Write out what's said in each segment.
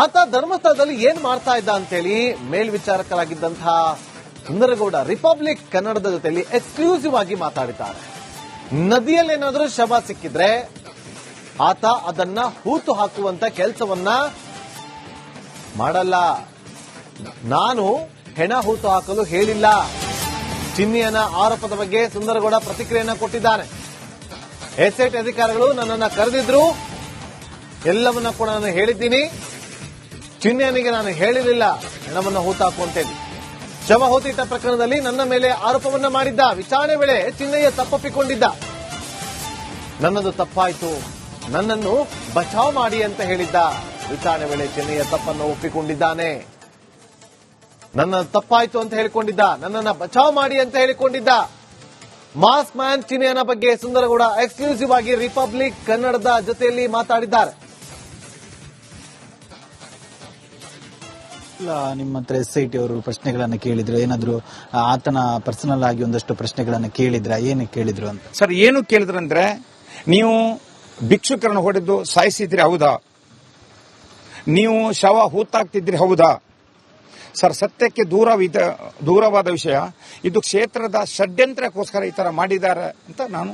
ಆತ ಧರ್ಮಸ್ಥಳದಲ್ಲಿ ಏನ್ ಮಾಡ್ತಾ ಇದ್ದ ಅಂತೇಳಿ ಮೇಲ್ವಿಚಾರಕರಾಗಿದ್ದಂತಹ ಸುಂದರಗೌಡ ರಿಪಬ್ಲಿಕ್ ಕನ್ನಡದ ಜೊತೆಯಲ್ಲಿ ಎಕ್ಸ್ಕ್ಲೂಸಿವ್ ಆಗಿ ಮಾತಾಡಿದ್ದಾರೆ. ನದಿಯಲ್ಲಿ ಏನಾದರೂ ಶವ ಸಿಕ್ಕಿದ್ರೆ ಆತ ಅದನ್ನ ಹೂತು ಹಾಕುವಂತ ಕೆಲಸವನ್ನ ಮಾಡಲ್ಲ. ನಾನು ಹೆಣ ಹೂತು ಹಾಕಲು ಹೇಳಿಲ್ಲ. ಚಿನ್ನಿಯನ ಆರೋಪದ ಬಗ್ಗೆ ಸುಂದರಗೌಡ ಪ್ರತಿಕ್ರಿಯೆಯನ್ನು ಕೊಟ್ಟಿದ್ದಾನೆ. ಎಸ್ಐಟಿ ಅಧಿಕಾರಿಗಳು ನನ್ನನ್ನು ಕರೆದಿದ್ರು. ಎಲ್ಲವನ್ನ ಕೂಡ ನಾನು ಹೇಳಿದ್ದೀನಿ. ಚಿನ್ನಿಯನಿಗೆ ನಾನು ಹೇಳಿರಲಿಲ್ಲ. ಹಣವನ್ನು ಹೂತಾಕು ಅಂತೇಳಿ ಶವ ಹೂತಿಟ್ಟ ಪ್ರಕರಣದಲ್ಲಿ ನನ್ನ ಮೇಲೆ ಆರೋಪವನ್ನ ಮಾಡಿದ್ದ. ವಿಚಾರಣೆ ವೇಳೆ ಚಿನ್ನಯ್ಯ ತಪ್ಪೊಪ್ಪಿಕೊಂಡಿದ್ದ. ನನ್ನದು ತಪ್ಪಾಯಿತು. ನನ್ನನ್ನು ಬಚಾವ್ ಮಾಡಿ ಅಂತ ಹೇಳಿದ್ದ. ವಿಚಾರಣೆ ವೇಳೆ ಚಿನ್ನಯ್ಯ ತಪ್ಪನ್ನು ಒಪ್ಪಿಕೊಂಡಿದ್ದಾನೆ. ನನ್ನ ತಪ್ಪಾಯಿತು ಅಂತ ಹೇಳಿಕೊಂಡಿದ್ದ. ನನ್ನನ್ನ ಬಚಾವ್ ಮಾಡಿ ಅಂತ ಹೇಳಿಕೊಂಡಿದ್ದ. ಮಾಸ್ ಮ್ಯಾನ್ ಚಿನ್ನಯ್ಯನ ಬಗ್ಗೆ ಸುಂದರಗೌಡ ಎಕ್ಸ್ಕ್ಲೂಸಿವ್ ಆಗಿ ರಿಪಬ್ಲಿಕ್ ಕನ್ನಡದ ಜೊತೆಯಲ್ಲಿ ಮಾತಾಡಿದ್ದಾರೆ. ನಿಮ್ಮ ಹತ್ರ ಎಸ್ ಐ ಟಿ ಅವರು ಪ್ರಶ್ನೆಗಳನ್ನ ಕೇಳಿದ್ರು, ಏನಾದ್ರು ಆತನ ಪರ್ಸನಲ್ ಆಗಿ ಒಂದಷ್ಟು ಪ್ರಶ್ನೆಗಳನ್ನ ಕೇಳಿದ್ರ, ಏನು ಕೇಳಿದ್ರು ಅಂತ? ಸರ್, ಏನು ಕೇಳಿದ್ರು ಅಂದ್ರೆ ನೀವು ಭಿಕ್ಷುಕರನ್ನು ಹೊಡೆದು ಸಾಯಿಸಿದ್ರಿ ಹೌದಾ? ನೀವು ಶವ ಹೂತಾಕ್ತಿದ್ರಿ ಹೌದಾ? ಸರ್, ಸತ್ಯಕ್ಕೆ ದೂರವಿದ, ದೂರವಾದ ವಿಷಯ, ಇದು ಕ್ಷೇತ್ರದ ಷಡ್ಯಂತ್ರಕ್ಕೋಸ್ಕರ ಈ ತರ ಮಾಡಿದ್ದಾರೆ ಅಂತ ನಾನು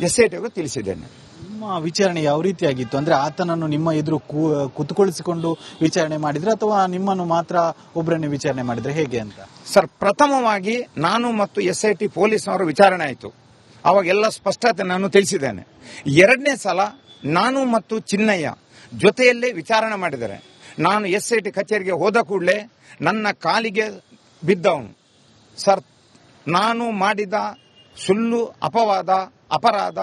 ಎಸ್ ಐ ಟಿ ಅವರು ತಿಳಿಸಿದ್ದೇನೆ. ನಿಮ್ಮ ವಿಚಾರಣೆ ಯಾವ ರೀತಿಯಾಗಿತ್ತು? ಅಂದ್ರೆ ಆತನನ್ನು ನಿಮ್ಮ ಎದುರು ಕುತ್ಕೊಳಿಸಿಕೊಂಡು ವಿಚಾರಣೆ ಮಾಡಿದ್ರೆ ಅಥವಾ ನಿಮ್ಮನ್ನು ಮಾತ್ರ ಒಬ್ಬರನ್ನೇ ವಿಚಾರಣೆ ಮಾಡಿದ್ರೆ ಹೇಗೆ ಅಂತ? ಸರ್, ಪ್ರಥಮವಾಗಿ ನಾನು ಮತ್ತು ಎಸ್ ಐ ಟಿ ಪೊಲೀಸ್ನವರು ವಿಚಾರಣೆ ಆಯಿತು. ಅವಾಗೆಲ್ಲ ಸ್ಪಷ್ಟತೆ ನಾನು ತಿಳಿಸಿದ್ದೇನೆ. ಎರಡನೇ ಸಲ ನಾನು ಮತ್ತು ಚಿನ್ನಯ್ಯ ಜೊತೆಯಲ್ಲೇ ವಿಚಾರಣೆ ಮಾಡಿದರೆ. ನಾನು ಎಸ್ ಐ ಟಿ ಕಚೇರಿಗೆ ಹೋದ ಕೂಡಲೇ ನನ್ನ ಕಾಲಿಗೆ ಬಿದ್ದವನು. ಸರ್, ನಾನು ಮಾಡಿದ ಸುಳ್ಳು, ಅಪವಾದ ಅಪರಾಧ,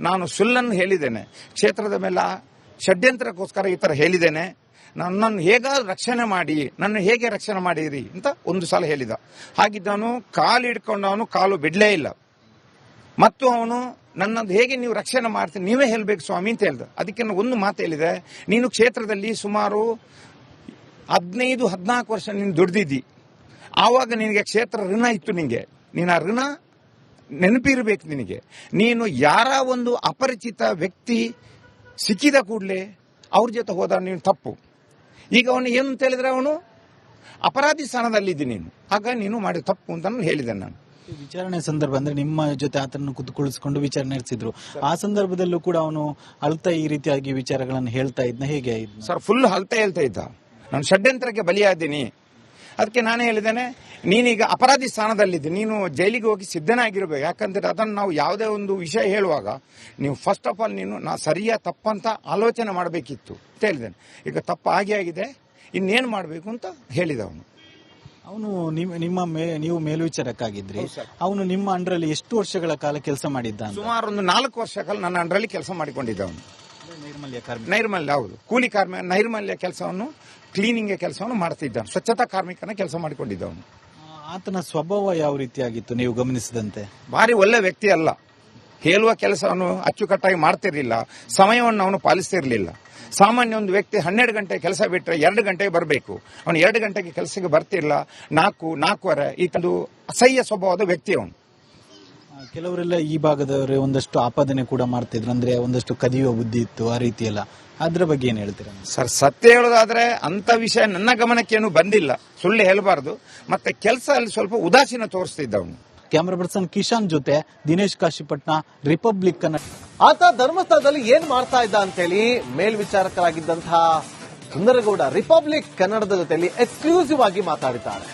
ನಾನು ಸುಳ್ಳನ್ನು ಹೇಳಿದ್ದೇನೆ. ಕ್ಷೇತ್ರದ ಮೇಲೆ ಷಡ್ಯಂತ್ರಕ್ಕೋಸ್ಕರ ಈ ಥರ ಹೇಳಿದ್ದೇನೆ. ನನ್ನನ್ನು ಹೇಗ ರಕ್ಷಣೆ ಮಾಡಿ, ನನ್ನ ಹೇಗೆ ರಕ್ಷಣೆ ಮಾಡಿರಿ ಅಂತ ಒಂದು ಸಲ ಹೇಳಿದ. ಹಾಗಿದ್ದವನು ಕಾಲು ಹಿಡ್ಕೊಂಡವನು ಕಾಲು ಬಿಡಲೇ ಇಲ್ಲ. ಮತ್ತು ಅವನು ನನ್ನದು ಹೇಗೆ ನೀವು ರಕ್ಷಣೆ ಮಾಡ್ತೀನಿ ನೀವೇ ಹೇಳಬೇಕು ಸ್ವಾಮಿ ಅಂತ ಹೇಳ್ದ. ಅದಕ್ಕೆ ಒಂದು ಮಾತು ಹೇಳಿದೆ. ನೀನು ಕ್ಷೇತ್ರದಲ್ಲಿ ಸುಮಾರು ಹದಿನೈದು, ಹದಿನಾಲ್ಕು ವರ್ಷ ನೀನು ದುಡ್ದಿದ್ದಿ. ಆವಾಗ ನಿನಗೆ ಕ್ಷೇತ್ರ ಋಣ ಇತ್ತು ನಿನಗೆ ನೀನು ಆ ಋಣ ನೆನಪಿರ್ಬೇಕು ನಿನಗೆ. ನೀನು ಯಾರ ಒಂದು ಅಪರಿಚಿತ ವ್ಯಕ್ತಿ ಸಿಕ್ಕಿದ ಕೂಡಲೇ ಅವ್ರ ಜೊತೆ ಹೋದ ನೀನು ತಪ್ಪು. ಈಗ ಅವನು ಏನು ಅಂತ ಹೇಳಿದ್ರೆ ಅವನು ಅಪರಾಧಿ ಸ್ಥಾನದಲ್ಲಿದ್ದಿ ನೀನು. ಆಗ ನೀನು ಮಾಡಿ ತಪ್ಪು ಅಂತ ಹೇಳಿದೆ ನಾನು. ವಿಚಾರಣೆ ಸಂದರ್ಭ ಅಂದ್ರೆ ನಿಮ್ಮ ಜೊತೆ ಆತನನ್ನು ಕುತ್ಕೊಳಿಸಿಕೊಂಡು ವಿಚಾರಣೆ ನಡೆಸಿದ್ರು. ಆ ಸಂದರ್ಭದಲ್ಲೂ ಕೂಡ ಅವನು ಅಳ್ತಾ ಈ ರೀತಿಯಾಗಿ ವಿಚಾರಗಳನ್ನು ಹೇಳ್ತಾ ಇದ್ನ. ಹೇಗೆ ಆಯ್ತು ಸರ್ ಫುಲ್ ಅಳ್ತಾ ಹೇಳ್ತಾ ಇದ್ದ. ನಾನು ಷಡ್ಯಂತ್ರಕ್ಕೆ ಬಲಿಯಾದ್ದೀನಿ ಅದಕ್ಕೆ ನಾನೇ ಹೇಳಿದ್ದೇನೆ ನೀನೀಗ ಅಪರಾಧಿ ಸ್ಥಾನದಲ್ಲಿದ್ದೆ ನೀನು ಜೈಲಿಗೆ ಹೋಗಿ ಸಿದ್ಧನಾಗಿರ್ಬೇಕು. ಯಾಕಂದ್ರೆ ಅದನ್ನು ನಾವು ಯಾವುದೇ ಒಂದು ವಿಷಯ ಹೇಳುವಾಗ ನೀವು ಫಸ್ಟ್ ಆಫ್ ಆಲ್ ನೀನು ನಾ ಸರಿಯಾದ ತಪ್ಪಂತ ಆಲೋಚನೆ ಮಾಡಬೇಕಿತ್ತು ಅಂತ ಹೇಳಿದ್ದೇನೆ. ಈಗ ತಪ್ಪು ಆಗಿ ಆಗಿದೆ ಇನ್ನೇನು ಮಾಡಬೇಕು ಅಂತ ಹೇಳಿದ ಅವನು ಅವನು ನಿಮ್ಮ ನಿಮ್ಮ ಮೇ- ನೀವು ಮೇಲ್ವಿಚಾರಕ್ಕಾಗಿದ್ರಿ. ಅವನು ನಿಮ್ಮ ಅಂಡ್ರಲ್ಲಿ ಎಷ್ಟು ವರ್ಷಗಳ ಕಾಲ ಕೆಲಸ ಮಾಡಿದ್ದ ಸುಮಾರು ಒಂದು ನಾಲ್ಕು ವರ್ಷ ಕಾಲ ನನ್ನ ಅಂಡ್ರಲ್ಲಿ ಕೆಲಸ ಮಾಡಿಕೊಂಡಿದ್ದ ಅವನು ನೈರ್ಮಲ್ಯ ಹೌದು. ಕೂಲಿ ಕಾರ್ಮಿಕ ನೈರ್ಮಲ್ಯ ಕೆಲಸವನ್ನು ಕ್ಲೀನಿಂಗ್ ಕೆಲಸವನ್ನು ಮಾಡ್ತಿದ್ದ ಸ್ವಚ್ಛತಾ ಕಾರ್ಮಿಕನ ಕೆಲಸ ಮಾಡಿಕೊಂಡಿದ್ದವನು. ಆತನ ಸ್ವಭಾವ ಯಾವ ರೀತಿಯಾಗಿತ್ತು ನೀವು ಗಮನಿಸಿದಂತೆ? ಭಾರಿ ಒಳ್ಳೆ ವ್ಯಕ್ತಿ ಅಲ್ಲ. ಹೇಳುವ ಕೆಲಸವನ್ನು ಅಚ್ಚುಕಟ್ಟಾಗಿ ಮಾಡ್ತಿರ್ಲಿಲ್ಲ. ಸಮಯವನ್ನು ಅವನು ಪಾಲಿಸ್ತಿರ್ಲಿಲ್ಲ. ಸಾಮಾನ್ಯ ಒಂದು ವ್ಯಕ್ತಿ ಹನ್ನೆರಡು ಗಂಟೆ ಕೆಲಸ ಬಿಟ್ಟರೆ ಎರಡು ಗಂಟೆಗೆ ಬರಬೇಕು. ಅವನು ಎರಡು ಗಂಟೆಗೆ ಕೆಲಸಕ್ಕೆ ಬರ್ತಿಲ್ಲ ನಾಲ್ಕು ನಾಲ್ಕೂವರೆ ಈ ಒಂದು ಅಸಹ್ಯ ಸ್ವಭಾವದ ವ್ಯಕ್ತಿ ಅವನು. ಕೆಲವರೆಲ್ಲ ಈ ಭಾಗದವರು ಒಂದಷ್ಟು ಆಪಾದನೆ ಕೂಡ ಮಾಡ್ತಿದ್ರು ಅಂದ್ರೆ ಒಂದಷ್ಟು ಕದಿಯುವ ಬುದ್ಧಿ ಇತ್ತು ಆ ರೀತಿ ಎಲ್ಲ ಅದ್ರ ಬಗ್ಗೆ ಏನ್ ಹೇಳ್ತೀರಾ ಸರ್ ಸತ್ಯ ಹೇಳೋದಾದ್ರೆ ಅಂತ ವಿಷಯ ನನ್ನ ಗಮನಕ್ಕೇನು ಬಂದಿಲ್ಲ. ಸುಳ್ಳು ಹೇಳಬಾರ್ದು. ಮತ್ತೆ ಕೆಲಸ ಅಲ್ಲಿ ಸ್ವಲ್ಪ ಉದಾಸೀನ ತೋರಿಸ್ತಿದ್ದ ಅವನು. ಕ್ಯಾಮರಾ ಪರ್ಸನ್ ಕಿಶಾನ್ ಜೊತೆ ದಿನೇಶ್ ಕಾಶಿಪಟ್ನ ರಿಪಬ್ಲಿಕ್ ಕನ್ನಡ ಆತ ಧರ್ಮಸ್ಥಳದಲ್ಲಿ ಏನ್ ಮಾಡ್ತಾ ಇದ್ದ ಅಂತೇಳಿ ಮೇಲ್ವಿಚಾರಕರಾಗಿದ್ದಂತಹ ಸುಂದರಗೌಡ ರಿಪಬ್ಲಿಕ್ ಕನ್ನಡದ ಜೊತೆಯಲ್ಲಿ ಎಕ್ಸ್ಕ್ಲೂಸಿವ್ ಆಗಿ ಮಾತಾಡಿದ್ದಾರೆ.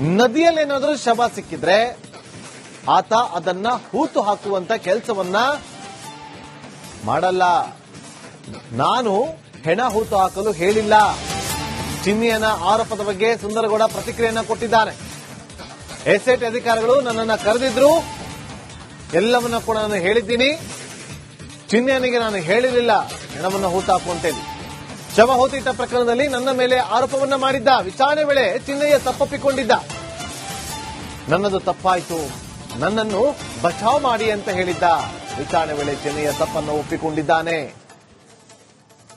ನದಿಯಲ್ಲಿ ಏನಾದರೂ ಶವ ಸಿಕ್ಕಿದ್ರೆ ಆತ ಅದನ್ನ ಹೂತು ಹಾಕುವಂತ ಕೆಲಸವನ್ನ ಮಾಡಲ್ಲ. ನಾನು ಹೆಣ ಹೂತು ಹಾಕಲು ಹೇಳಿಲ್ಲ. ಚಿನ್ನಿಯನ ಆರೋಪದ ಬಗ್ಗೆ ಸುಂದರಗೌಡ ಪ್ರತಿಕ್ರಿಯೆಯನ್ನ ಕೊಟ್ಟಿದ್ದಾರೆ. ಎಸ್ಐಟ್ ಅಧಿಕಾರಿಗಳು ನನ್ನನ್ನ ಕರೆದಿದ್ರು. ಎಲ್ಲವನ್ನ ಕೂಡ ನಾನು ಹೇಳಿದ್ದೀನಿ. ಚಿನ್ನಿಯನಿಗೆ ನಾನು ಹೇಳಿರಲಿಲ್ಲ ಹೆಣವನ್ನು ಹೂತು ಹಾಕುವಂತೇಳಿ ಶವ ಹೂತಿಟ್ಟ ಪ್ರಕರಣದಲ್ಲಿ ನನ್ನ ಮೇಲೆ ಆರೋಪವನ್ನ ಮಾಡಿದ್ದ. ವಿಚಾರಣೆ ವೇಳೆ ಚಿನ್ನಯ್ಯ ತಪ್ಪೊಪ್ಪಿಕೊಂಡಿದ್ದ. ನನ್ನದು ತಪ್ಪಾಯ್ತು. ನನ್ನನ್ನು ಬಚಾವ್ ಮಾಡಿ ಅಂತ ಹೇಳಿದ್ದ. ವಿಚಾರಣೆ ವೇಳೆ ಚೆನ್ನಯ್ಯ ತಪ್ಪನ್ನು ಒಪ್ಪಿಕೊಂಡಿದ್ದಾನೆ.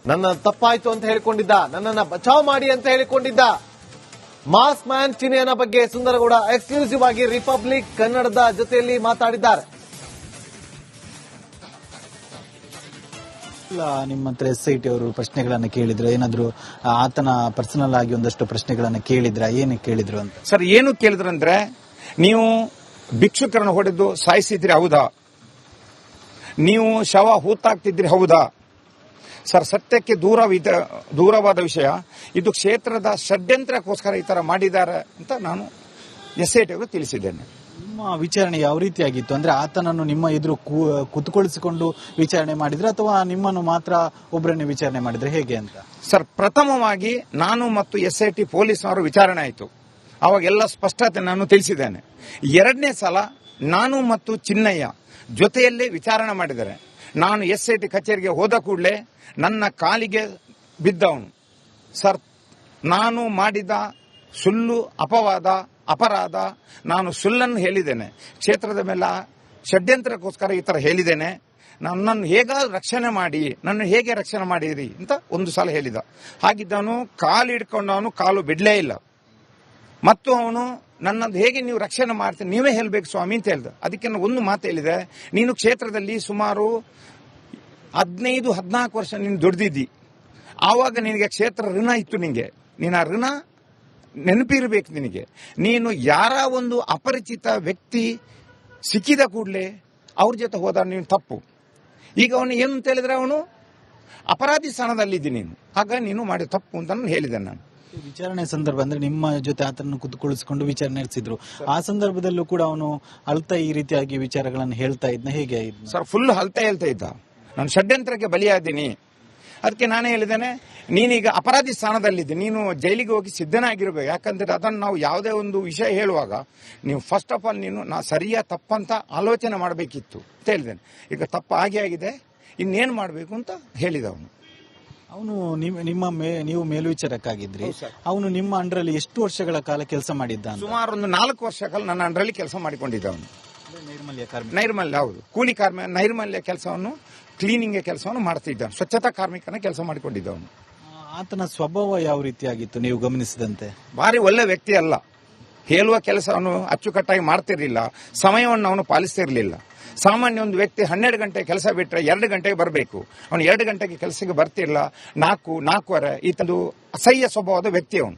ನನ್ನ ತಪ್ಪಾಯ್ತು ಅಂತ ಹೇಳಿಕೊಂಡಿದ್ದ. ನನ್ನನ್ನ ಬಚಾವ್ ಮಾಡಿ ಅಂತ ಹೇಳಿಕೊಂಡಿದ್ದ. ಮಾಸ್ ಮ್ಯಾನ್ ಚಿನ್ನಯ್ಯನ ಬಗ್ಗೆ ಸುಂದರಗೌಡ ಎಕ್ಸ್ಕ್ಲೂಸಿವ್ ಆಗಿ ರಿಪಬ್ಲಿಕ್ ಕನ್ನಡದ ಜೊತೆಯಲ್ಲಿ ಮಾತಾಡಿದ್ದಾರೆ. ಇಲ್ಲ ನಿಮ್ಮ ಹತ್ರ ಎಸ್ ಐ ಟಿ ಅವರು ಪ್ರಶ್ನೆಗಳನ್ನ ಕೇಳಿದ್ರು ಏನಾದ್ರು ಆತನ ಪರ್ಸನಲ್ ಆಗಿ ಒಂದಷ್ಟು ಪ್ರಶ್ನೆಗಳನ್ನ ಕೇಳಿದ್ರ? ಏನು ಕೇಳಿದ್ರು ಅಂತ? ಸರ್ ಏನು ಕೇಳಿದ್ರಂದ್ರೆ ನೀವು ಭಿಕ್ಷುಕರನ್ನು ಹೊಡೆದು ಸಾಯಿಸಿದ್ರಿ ಹೌದಾ? ನೀವು ಶವ ಹೂತಾಕ್ತಿದ್ರಿ ಹೌದಾ? ಸರ್ ಸತ್ಯಕ್ಕೆ ದೂರವಿದ ದೂರವಾದ ವಿಷಯ. ಇದು ಕ್ಷೇತ್ರದ ಷಡ್ಯಂತ್ರಕ್ಕೋಸ್ಕರ ಈ ತರ ಮಾಡಿದ್ದಾರೆ ಅಂತ ನಾನು ಎಸ್ ಐ ಟಿಗೂ ತಿಳಿಸಿದ್ದೇನೆ. ನಿಮ್ಮ ವಿಚಾರಣೆ ಯಾವ ರೀತಿಯಾಗಿತ್ತು? ಅಂದ್ರೆ ಆತನನ್ನು ನಿಮ್ಮ ಎದುರು ಕುತ್ಕೊಳಿಸಿಕೊಂಡು ವಿಚಾರಣೆ ಮಾಡಿದ್ರೆ ಅಥವಾ ನಿಮ್ಮನ್ನು ಮಾತ್ರ ಒಬ್ಬರನ್ನೇ ವಿಚಾರಣೆ ಮಾಡಿದ್ರೆ ಹೇಗೆ ಅಂತ? ಸರ್ ಪ್ರಥಮವಾಗಿ ನಾನು ಮತ್ತು ಎಸ್ ಐ ಟಿ ಪೊಲೀಸ್ನವರು ವಿಚಾರಣೆ ಆಯಿತು. ಅವಾಗೆಲ್ಲ ಸ್ಪಷ್ಟತೆ ನಾನು ತಿಳಿಸಿದ್ದೇನೆ. ಎರಡನೇ ಸಲ ನಾನು ಮತ್ತು ಚಿನ್ನಯ್ಯ ಜೊತೆಯಲ್ಲೇ ವಿಚಾರಣೆ ಮಾಡಿದರೆ. ನಾನು ಎಸ್ ಐ ಟಿ ಕಚೇರಿಗೆ ಹೋದ ಕೂಡಲೇ ನನ್ನ ಕಾಲಿಗೆ ಬಿದ್ದವನು. ಸರ್, ನಾನು ಮಾಡಿದ ಸುಳ್ಳು ಅಪವಾದ, ಅಪರಾಧ, ನಾನು ಸುಳ್ಳನ್ನು ಹೇಳಿದ್ದೇನೆ. ಕ್ಷೇತ್ರದ ಮೇಲೆ ಷಡ್ಯಂತ್ರಕ್ಕೋಸ್ಕರ ಈ ಥರ ಹೇಳಿದ್ದೇನೆ. ನನ್ನನ್ನು ಹೇಗ ರಕ್ಷಣೆ ಮಾಡಿ, ನನ್ನ ಹೇಗೆ ರಕ್ಷಣೆ ಮಾಡಿರಿ ಅಂತ ಒಂದು ಸಲ ಹೇಳಿದ. ಹಾಗಿದ್ದವನು ಕಾಲು ಹಿಡ್ಕೊಂಡವನು ಕಾಲು ಬಿಡಲೇ ಇಲ್ಲ. ಮತ್ತು ಅವನು, ನನ್ನದು ಹೇಗೆ ನೀವು ರಕ್ಷಣೆ ಮಾಡ್ತೀನಿ ನೀವೇ ಹೇಳಬೇಕು ಸ್ವಾಮಿ ಅಂತ ಹೇಳ್ದ. ಅದಕ್ಕೆ ನಾನು ಒಂದು ಮಾತು ಹೇಳಿದೆ. ನೀನು ಕ್ಷೇತ್ರದಲ್ಲಿ ಸುಮಾರು ಹದಿನೈದು, ಹದಿನಾಲ್ಕು ವರ್ಷ ನೀನು ದುಡ್ದಿದ್ದಿ. ಆವಾಗ ನಿನಗೆ ಕ್ಷೇತ್ರ ಋಣ ಇತ್ತು ನಿನಗೆ ನೀನು ಆ ಋಣ ನೆನಪಿರಬೇಕು ನಿನಗೆ. ನೀನು ಯಾರ ಒಂದು ಅಪರಿಚಿತ ವ್ಯಕ್ತಿ ಸಿಕ್ಕಿದ ಕೂಡಲೇ ಅವ್ರ ಜೊತೆ ಹೋದ ನೀನು ತಪ್ಪು. ಈಗ ಅವನು ಏನು ಅಂತ ಹೇಳಿದ್ರೆ ಅವನು ಅಪರಾಧಿ ಸ್ಥಾನದಲ್ಲಿದ್ದೀನಿ ನೀನು. ಆಗ ನೀನು ಮಾಡಿದ ತಪ್ಪು ಅಂತ ಹೇಳಿದೆ ನಾನು. ವಿಚಾರಣೆ ಸಂದರ್ಭ ಅಂದ್ರೆ ನಿಮ್ಮ ಜೊತೆ ಆತನ ಕುತ್ಕೊಳಿಸಿಕೊಂಡು ವಿಚಾರಣೆ ನಡೆಸಿದ್ರು. ಆ ಸಂದರ್ಭದಲ್ಲೂ ಕೂಡ ಅವನು ಅಳ್ತಾ ಈ ರೀತಿಯಾಗಿ ವಿಚಾರಗಳನ್ನು ಹೇಳ್ತಾ ಇದ್ನ. ಹೇಗೆ? ಸರ್ ಫುಲ್ ಹಲ್ತಾ ಹೇಳ್ತಾ ಇದ್ದ. ನಾನು ಷಡ್ಯಂತ್ರಕ್ಕೆ ಬಲಿಯಾದ್ದೀನಿ ಅದಕ್ಕೆ ನಾನೇ ಹೇಳಿದ್ದೇನೆ, ನೀನೀಗ ಅಪರಾಧಿ ಸ್ಥಾನದಲ್ಲಿದ್ದೆ. ನೀನು ಜೈಲಿಗೆ ಹೋಗಿ ಸಿದ್ಧನಾಗಿರ್ಬೇಕು. ಯಾಕಂದ್ರೆ ಅದನ್ನು ನಾವು ಯಾವುದೇ ಒಂದು ವಿಷಯ ಹೇಳುವಾಗ ನೀವು ಫಸ್ಟ್ ಆಫ್ ಆಲ್ ನೀನು ನಾ ಸರಿಯಾ ತಪ್ಪಂತ ಆಲೋಚನೆ ಮಾಡಬೇಕಿತ್ತು ಅಂತ ಹೇಳಿದ್ದೇನೆ. ಈಗ ತಪ್ಪು ಆಗೇ ಆಗಿದೆ, ಇನ್ನೇನು ಮಾಡಬೇಕು ಅಂತ ಹೇಳಿದ ಅವನು ಅವನು ನಿಮ್- ನಿಮ್ಮ ಮೇ- ನೀವು ಮೇಲ್ವಿಚಾರಕ್ಕಾಗಿದ್ರಿ. ಅವನು ನಿಮ್ಮ ಅಂಡ್ರಲ್ಲಿ ಎಷ್ಟು ವರ್ಷಗಳ ಕಾಲ ಕೆಲಸ ಮಾಡಿದ್ದ ಸುಮಾರು ಒಂದು ನಾಲ್ಕು ವರ್ಷ ಕಾಲ ನನ್ನ ಅಂಡ್ರಲ್ಲಿ ಕೆಲಸ ಮಾಡಿಕೊಂಡಿದ್ದ ಅವನು ನೈರ್ಮಲ್ಯ ಕಾರ್ಮಿಕ. ನೈರ್ಮಲ್ಯ ಹೌದು. ಕೂಲಿ ಕಾರ್ಮಿಕ ನೈರ್ಮಲ್ಯ ಕೆಲಸವನ್ನು ಕ್ಲೀನಿಂಗ್ ಕೆಲಸವನ್ನು ಮಾಡ್ತಿದ್ದ ಸ್ವಚ್ಛತಾ ಕಾರ್ಮಿಕನ ಕೆಲಸ ಮಾಡಿಕೊಂಡಿದ್ದ ಅವನು ಆತನ ಸ್ವಭಾವ ಯಾವ ರೀತಿಯಾಗಿತ್ತು ನೀವು ಗಮನಿಸಿದಂತೆ? ಭಾರಿ ಒಳ್ಳೆ ವ್ಯಕ್ತಿ ಅಲ್ಲ. ಹೇಳುವ ಕೆಲಸವನ್ನು ಅಚ್ಚುಕಟ್ಟಾಗಿ ಮಾಡ್ತಿರಲಿಲ್ಲ. ಸಮಯವನ್ನು ಅವನು ಪಾಲಿಸ್ತಿರಲಿಲ್ಲ. ಸಾಮಾನ್ಯ ಒಂದು ವ್ಯಕ್ತಿ ಹನ್ನೆರಡು ಗಂಟೆ ಕೆಲಸ ಬಿಟ್ಟರೆ ಎರಡು ಗಂಟೆಗೆ ಬರಬೇಕು. ಅವನು ಎರಡು ಗಂಟೆಗೆ ಕೆಲಸಕ್ಕೆ ಬರ್ತಿಲ್ಲ ನಾಲ್ಕು ನಾಲ್ಕೂವರೆ ಈತಂದು ಅಸಹ್ಯ ಸ್ವಭಾವದ ವ್ಯಕ್ತಿ ಅವನು.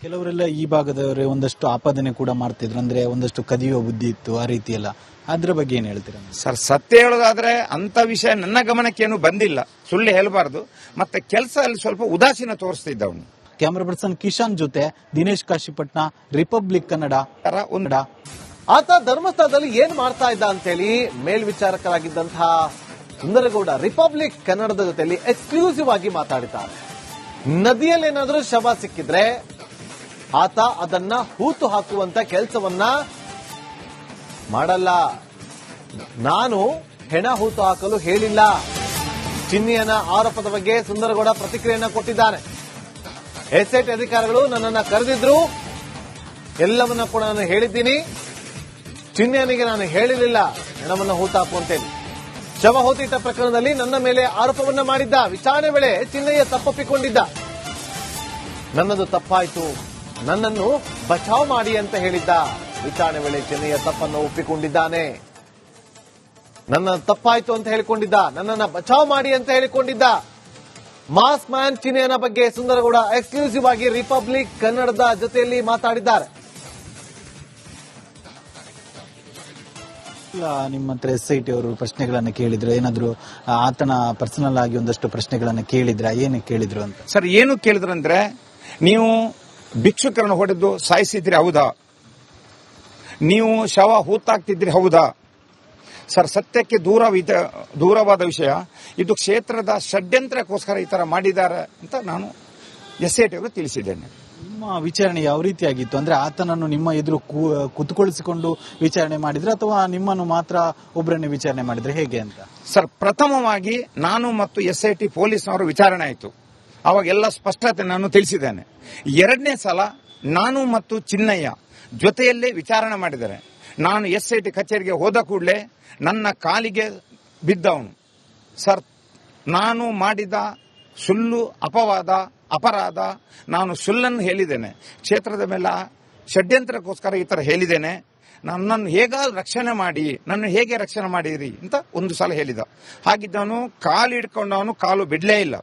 ಕೆಲವರೆಲ್ಲ ಈ ಭಾಗದವರೇ ಒಂದಷ್ಟು ಆಪಾದನೆ ಕೂಡ ಮಾಡ್ತಿದ್ರು. ಅಂದ್ರೆ ಒಂದಷ್ಟು ಕದಿಯುವ ಬುದ್ಧಿ ಇತ್ತು ಆ ರೀತಿ ಎಲ್ಲ ಅದ್ರ ಬಗ್ಗೆ ಏನು ಹೇಳ್ತೀರಾ? ಸರ್ ಸತ್ಯ ಹೇಳೋದಾದ್ರೆ ಅಂತ ವಿಷಯ ನನ್ನ ಗಮನಕ್ಕೇನು ಬಂದಿಲ್ಲ. ಸುಳ್ಳು ಹೇಳಬಾರ್ದು. ಮತ್ತೆ ಕೆಲಸ ಅಲ್ಲಿ ಸ್ವಲ್ಪ ಉದಾಸೀನ ತೋರಿಸ್ತಿದ್ದ ಅವನು ಕ್ಯಾಮರಾ ಪರ್ಸನ್ ಕಿಶಾನ್ ಜೊತೆ ದಿನೇಶ್ ಕಾಶಿಪಟ್ನ ರಿಪಬ್ಲಿಕ್ ಕನ್ನಡ ಕನ್ನಡ ಆತ ಧರ್ಮಸ್ಥಳದಲ್ಲಿ ಏನ್ ಮಾಡ್ತಾ ಇದ್ದ ಅಂತೇಳಿ ಮೇಲ್ವಿಚಾರಕರಾಗಿದ್ದಂತಹ ಸುಂದರಗೌಡ ರಿಪಬ್ಲಿಕ್ ಕನ್ನಡದ ಜೊತೆಯಲ್ಲಿ ಎಕ್ಸ್ಕ್ಲೂಸಿವ್ ಆಗಿ ಮಾತಾಡಿದ್ದಾರೆ. ನದಿಯಲ್ಲಿ ಏನಾದರೂ ಶವ ಸಿಕ್ಕಿದ್ರೆ ಆತ ಅದನ್ನ ಹೂತು ಹಾಕುವಂತ ಕೆಲಸವನ್ನ ಮಾಡಲ್ಲ. ನಾನು ಹೆಣ ಹೂತು ಹಾಕಲು ಹೇಳಿಲ್ಲ. ಚಿನ್ನಿಯನ ಆರೋಪದ ಬಗ್ಗೆ ಸುಂದರಗೌಡ ಪ್ರತಿಕ್ರಿಯೆಯನ್ನ ಕೊಟ್ಟಿದ್ದಾನೆ ಎಸ್ಐಟಿ ಅಧಿಕಾರಿಗಳು ನನ್ನನ್ನ ಕರೆದಿದ್ರು. ಎಲ್ಲವನ್ನ ಕೂಡ ನಾನು ಹೇಳಿದ್ದೀನಿ. ಚಿನ್ಯನಿಗೆ ನಾನು ಹೇಳಿರಲಿಲ್ಲ. ಹೆಣವನ್ನ ಹೂತಾಕುವಂತೇಳಿ ಶವ ಹೋತಿಟ್ಟ ಪ್ರಕರಣದಲ್ಲಿ ನನ್ನ ಮೇಲೆ ಆರೋಪವನ್ನ ಮಾಡಿದ್ದ. ವಿಚಾರಣೆ ವೇಳೆ ಚಿನ್ನಯ್ಯ ತಪ್ಪೊಪ್ಪಿಕೊಂಡಿದ್ದ. ನನ್ನದು ತಪ್ಪಾಯಿತು. ನನ್ನನ್ನು ಬಚಾವ್ ಮಾಡಿ ಅಂತ ಹೇಳಿದ್ದ. ವಿಚಾರಣೆ ವೇಳೆ ಚಿನ್ನಯ್ಯ ತಪ್ಪನ್ನು ಒಪ್ಪಿಕೊಂಡಿದ್ದಾನೆ. ನನ್ನ ತಪ್ಪಾಯಿತು ಅಂತ ಹೇಳಿಕೊಂಡಿದ್ದ. ನನ್ನನ್ನು ಬಚಾವ್ ಮಾಡಿ ಅಂತ ಹೇಳಿಕೊಂಡಿದ್ದ. ಮಾಸ್ ಮ್ಯಾನ್ ಚಿಹ್ನೆಯನ್ನ ಬಗ್ಗೆ ಸುಂದರಗೌಡ ಎಕ್ಸ್ಕ್ಲೂಸಿವ್ ಆಗಿ ರಿಪಬ್ಲಿಕ್ ಕನ್ನಡದ ಜೊತೆಯಲ್ಲಿ ಮಾತಾಡಿದ್ದಾರೆ. ಇಲ್ಲ, ನಿಮ್ಮ ಹತ್ರ ಎಸ್ ಐ ಟಿ ಅವರು ಪ್ರಶ್ನೆಗಳನ್ನ ಕೇಳಿದ್ರು. ಏನಾದ್ರು ಆತನ ಪರ್ಸನಲ್ ಆಗಿ ಒಂದಷ್ಟು ಪ್ರಶ್ನೆಗಳನ್ನ ಕೇಳಿದ್ರ? ಏನು ಕೇಳಿದ್ರು ಅಂತ? ಸರ್ ಏನು ಕೇಳಿದ್ರು ಅಂದ್ರೆ ನೀವು ಭಿಕ್ಷುಕರನ್ನು ಹೊಡೆದು ಸಾಯಿಸಿದ್ರಿ ಹೌದಾ? ನೀವು ಶವ ಹೂತಾಕ್ತಿದ್ರಿ ಹೌದಾ? ಸರ್ ಸತ್ಯಕ್ಕೆ ದೂರವಿದ ದೂರವಾದ ವಿಷಯ. ಇದು ಕ್ಷೇತ್ರದ ಷಡ್ಯಂತ್ರಕ್ಕೋಸ್ಕರ ಈ ತರ ಮಾಡಿದ್ದಾರೆ ಅಂತ ನಾನು ಎಸ್ ಐ ಟಿಗೂ ತಿಳಿಸಿದ್ದೇನೆ. ನಿಮ್ಮ ವಿಚಾರಣೆ ಯಾವ ರೀತಿಯಾಗಿತ್ತು? ಅಂದ್ರೆ ಆತನನ್ನು ನಿಮ್ಮ ಎದುರು ಕುತ್ಕೊಳಿಸಿಕೊಂಡು ವಿಚಾರಣೆ ಮಾಡಿದ್ರೆ ಅಥವಾ ನಿಮ್ಮನ್ನು ಮಾತ್ರ ಒಬ್ಬರನ್ನೇ ವಿಚಾರಣೆ ಮಾಡಿದ್ರೆ ಹೇಗೆ ಅಂತ? ಸರ್ ಪ್ರಥಮವಾಗಿ ನಾನು ಮತ್ತು ಎಸ್ ಐ ಟಿ ಪೊಲೀಸ್ನವರು ವಿಚಾರಣೆ ಆಯಿತು. ಅವಾಗೆಲ್ಲ ಸ್ಪಷ್ಟತೆ ನಾನು ತಿಳಿಸಿದ್ದೇನೆ. ಎರಡನೇ ಸಲ ನಾನು ಮತ್ತು ಚಿನ್ನಯ್ಯ ಜೊತೆಯಲ್ಲೇ ವಿಚಾರಣೆ ಮಾಡಿದ್ದಾರೆ. ನಾನು ಎಸ್ ಐ ಟಿ ಕಚೇರಿಗೆ ಹೋದ ಕೂಡಲೇ ನನ್ನ ಕಾಲಿಗೆ ಬಿದ್ದವನು. ಸರ್, ನಾನು ಮಾಡಿದ ಸುಳ್ಳು ಅಪವಾದ, ಅಪರಾಧ, ನಾನು ಸುಳ್ಳನ್ನು ಹೇಳಿದ್ದೇನೆ. ಕ್ಷೇತ್ರದ ಮೇಲೆ ಷಡ್ಯಂತ್ರಕ್ಕೋಸ್ಕರ ಈ ಥರ ಹೇಳಿದ್ದೇನೆ. ನನ್ನನ್ನು ಹೇಗ ರಕ್ಷಣೆ ಮಾಡಿ, ನನ್ನ ಹೇಗೆ ರಕ್ಷಣೆ ಮಾಡಿರಿ ಅಂತ ಒಂದು ಸಲ ಹೇಳಿದ. ಹಾಗಿದ್ದವನು ಕಾಲು ಹಿಡ್ಕೊಂಡವನು ಕಾಲು ಬಿಡಲೇ ಇಲ್ಲ.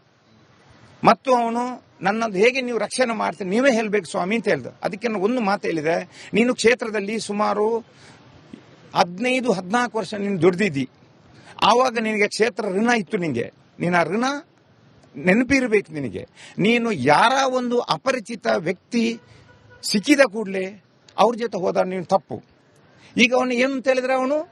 ಮತ್ತು ಅವನು, ನನ್ನದು ಹೇಗೆ ನೀವು ರಕ್ಷಣೆ ಮಾಡ್ತೀನಿ ನೀವೇ ಹೇಳ್ಬೇಕು ಸ್ವಾಮಿ ಅಂತ ಹೇಳ್ದು. ಅದಕ್ಕೆ ಒಂದು ಮಾತು ಹೇಳಿದೆ. ನೀನು ಕ್ಷೇತ್ರದಲ್ಲಿ ಸುಮಾರು ಹದಿನೈದು, ಹದಿನಾಲ್ಕು ವರ್ಷ ನೀನು ದುಡ್ದಿದ್ದಿ. ಆವಾಗ ನಿನಗೆ ಕ್ಷೇತ್ರ ಋಣ ಇತ್ತು ನಿನಗೆ ನೀನು ಆ ಋಣ ನೆನಪಿರಬೇಕು ನಿನಗೆ. ನೀನು ಯಾರ ಒಂದು ಅಪರಿಚಿತ ವ್ಯಕ್ತಿ ಸಿಕ್ಕಿದ ಕೂಡಲೇ ಅವ್ರ ಜೊತೆ ಹೋದ ನೀನು ತಪ್ಪು. ಈಗ ಅವನು ಏನು ಅಂತ ಹೇಳಿದ್ರೆ ಅವನು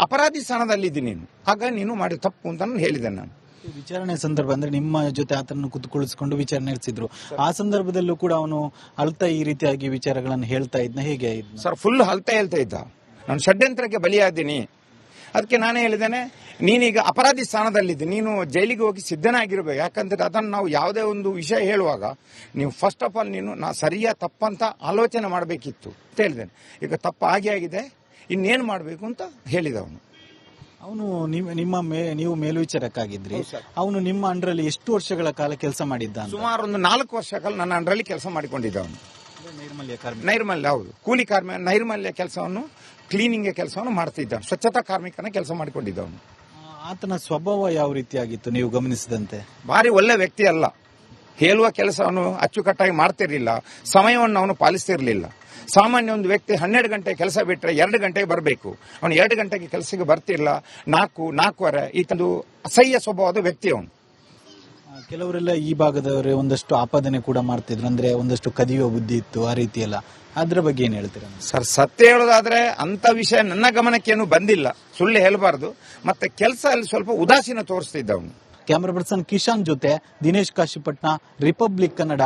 ಅಪರಾಧಿ ಸ್ಥಾನದಲ್ಲಿದ್ದೀನಿ ನೀನು. ಆಗ ನೀನು ಮಾಡಿದ ತಪ್ಪು ಅಂತ ನಾನು ಹೇಳಿದೆ ನಾನು. ವಿಚಾರಣೆ ಸಂದರ್ಭ ಅಂದ್ರೆ ನಿಮ್ಮ ಜೊತೆ ಆತನನ್ನು ಕುತ್ಕೊಳಿಸಿಕೊಂಡು ವಿಚಾರಣೆ ನಡೆಸಿದ್ರು. ಆ ಸಂದರ್ಭದಲ್ಲೂ ಕೂಡ ಅವನು ಅಳ್ತಾ ಈ ರೀತಿಯಾಗಿ ವಿಚಾರಗಳನ್ನು ಹೇಳ್ತಾ ಇದ್ನ. ಹೇಗೆ? ಸರ್ ಫುಲ್ ಅಳ್ತಾ ಹೇಳ್ತಾ ಇದ್ದ. ನಾನು ಷಡ್ಯಂತ್ರಕ್ಕೆ ಬಲಿಯಾದ್ದೀನಿ ಅದಕ್ಕೆ ನಾನೇ ಹೇಳಿದ್ದೇನೆ, ನೀನೀಗ ಅಪರಾಧಿ ಸ್ಥಾನದಲ್ಲಿದ್ದೆ. ನೀನು ಜೈಲಿಗೆ ಹೋಗಿ ಸಿದ್ಧನಾಗಿರ್ಬೇಕು. ಯಾಕಂದ್ರೆ ಅದನ್ನು ನಾವು ಯಾವುದೇ ಒಂದು ವಿಷಯ ಹೇಳುವಾಗ ನೀವು ಫಸ್ಟ್ ಆಫ್ ಆಲ್ ನೀನು ನಾ ಸರಿಯಾದ ತಪ್ಪಂತ ಆಲೋಚನೆ ಮಾಡಬೇಕಿತ್ತು ಅಂತ ಹೇಳಿದ್ದೇನೆ. ಈಗ ತಪ್ಪು ಆಗಿ ಆಗಿದೆ, ಇನ್ನೇನು ಮಾಡಬೇಕು ಅಂತ ಹೇಳಿದ ಅವನು ಅವನು ನಿಮ್- ನಿಮ್ಮ ಮೇ- ನೀವು ಮೇಲ್ವಿಚಾರಕ್ಕಾಗಿದ್ರಿ. ಅವನು ನಿಮ್ಮ ಅಂಡ್ರಲ್ಲಿ ಎಷ್ಟು ವರ್ಷಗಳ ಕಾಲ ಕೆಲಸ ಮಾಡಿದ್ದ ಸುಮಾರು ಒಂದು ನಾಲ್ಕು ವರ್ಷಗಳ ನನ್ನ ಅಂಡ್ರಲ್ಲಿ ಕೆಲಸ ಮಾಡಿಕೊಂಡಿದ್ದ ಅವನು ನೈರ್ಮಲ್ಯ ಕಾರ್ಮಿಕ. ನೈರ್ಮಲ್ಯ ಹೌದು. ಕೂಲಿ ಕಾರ್ಮಿಕ ನೈರ್ಮಲ್ಯ ಕೆಲಸವನ್ನು ಕ್ಲೀನಿಂಗ್ ಕೆಲಸವನ್ನು ಮಾಡ್ತಿದ್ದ ಸ್ವಚ್ಛತಾ ಕಾರ್ಮಿಕನ ಕೆಲಸ ಮಾಡಿಕೊಂಡಿದ್ದವನು. ಅವನು ಆತನ ಸ್ವಭಾವ ಯಾವ ರೀತಿಯಾಗಿತ್ತು ನೀವು ಗಮನಿಸಿದಂತೆ? ಭಾರಿ ಒಳ್ಳೆ ವ್ಯಕ್ತಿ ಅಲ್ಲ. ಹೇಳುವ ಕೆಲಸವನ್ನು ಅಚ್ಚುಕಟ್ಟಾಗಿ ಮಾಡ್ತಿರಲಿಲ್ಲ. ಸಮಯವನ್ನು ಅವನು ಪಾಲಿಸ್ತಿರಲಿಲ್ಲ. ಸಾಮಾನ್ಯ ಒಂದು ವ್ಯಕ್ತಿ ಹನ್ನೆರಡು ಗಂಟೆ ಕೆಲಸ ಬಿಟ್ಟರೆ ಎರಡು ಗಂಟೆಗೆ ಬರಬೇಕು. ಅವನು ಎರಡು ಗಂಟೆಗೆ ಕೆಲಸಕ್ಕೆ ಬರ್ತಿಲ್ಲ ನಾಲ್ಕು ನಾಲ್ಕುವರೆ ಈ ಒಂದು ಅಸಹ್ಯ ಸ್ವಭಾವದ ವ್ಯಕ್ತಿ ಅವನು. ಕೆಲವರೆಲ್ಲ ಈ ಭಾಗದವರೇ ಒಂದಷ್ಟು ಆಪಾದನೆ ಕೂಡ ಮಾಡ್ತಿದ್ರು. ಅಂದ್ರೆ ಒಂದಷ್ಟು ಕದಿಯುವ ಬುದ್ಧಿ ಇತ್ತು ಆ ರೀತಿ ಎಲ್ಲ ಅದ್ರ ಬಗ್ಗೆ ಏನ್ ಹೇಳ್ತೀರಾ? ಸರ್ ಸತ್ಯ ಹೇಳೋದಾದ್ರೆ ಅಂತ ವಿಷಯ ನನ್ನ ಗಮನಕ್ಕೇನು ಬಂದಿಲ್ಲ. ಸುಳ್ಳು ಹೇಳಬಾರ್ದು. ಮತ್ತೆ ಕೆಲಸ ಅಲ್ಲಿ ಸ್ವಲ್ಪ ಉದಾಸೀನ ತೋರಿಸ್ತಿದ್ದ ಅವನು ಕ್ಯಾಮರಾ ಪರ್ಸನ್ ಕಿಶಾನ್ ಜೊತೆ ದಿನೇಶ್ ಕಾಶಿಪಟ್ನ ರಿಪಬ್ಲಿಕ್ ಕನ್ನಡ